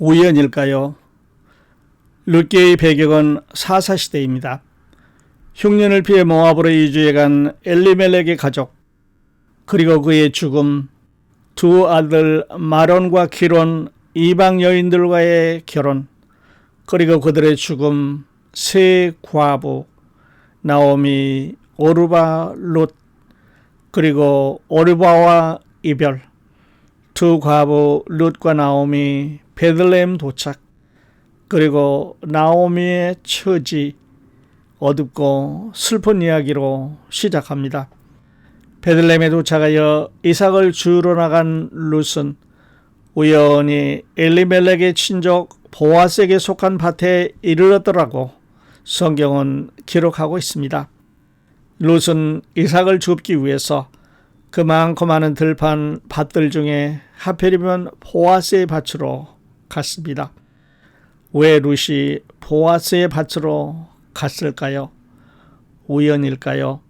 우연일까요? 룻게의 배경은 사사시대입니다. 흉년을 피해 모압으로 이주해 간 엘리멜렉의 가족, 그리고 그의 죽음, 두 아들 마론과 기론, 이방 여인들과의 결혼, 그리고 그들의 죽음, 세 과부, 나오미, 오르바, 롯, 그리고 오르바와 이별, 두 과부 룻과 나오미 베들레헴 도착, 그리고 나오미의 처지 어둡고 슬픈 이야기로 시작합니다. 베들레헴에 도착하여 이삭을 주러 나간 룻은 우연히 엘리멜렉의 친족 보아스에게 속한 밭에 이르렀더라고 성경은 기록하고 있습니다. 룻은 이삭을 줍기 위해서 그 많고 많은 들판 밭들 중에 하필이면 보아스의 밭으로 갔습니다. 왜 룻이 보아스의 밭으로 갔을까요? 우연일까요?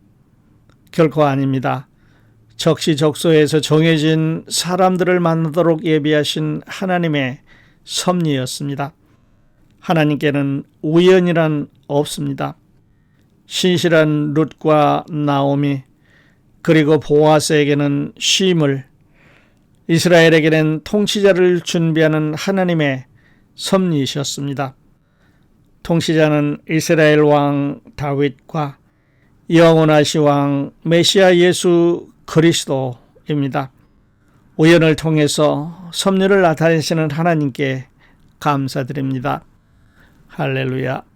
결코 아닙니다. 적시적소에서 정해진 사람들을 만나도록 예비하신 하나님의 섭리였습니다. 하나님께는 우연이란 없습니다. 신실한 룻과 나오미 그리고 보아스에게는 쉼을 이스라엘에게는 통치자를 준비하는 하나님의 섭리이셨습니다. 통치자는 이스라엘 왕 다윗과 영원하시 왕 메시아 예수 그리스도입니다. 우연을 통해서 섭리를 나타내시는 하나님께 감사드립니다. 할렐루야.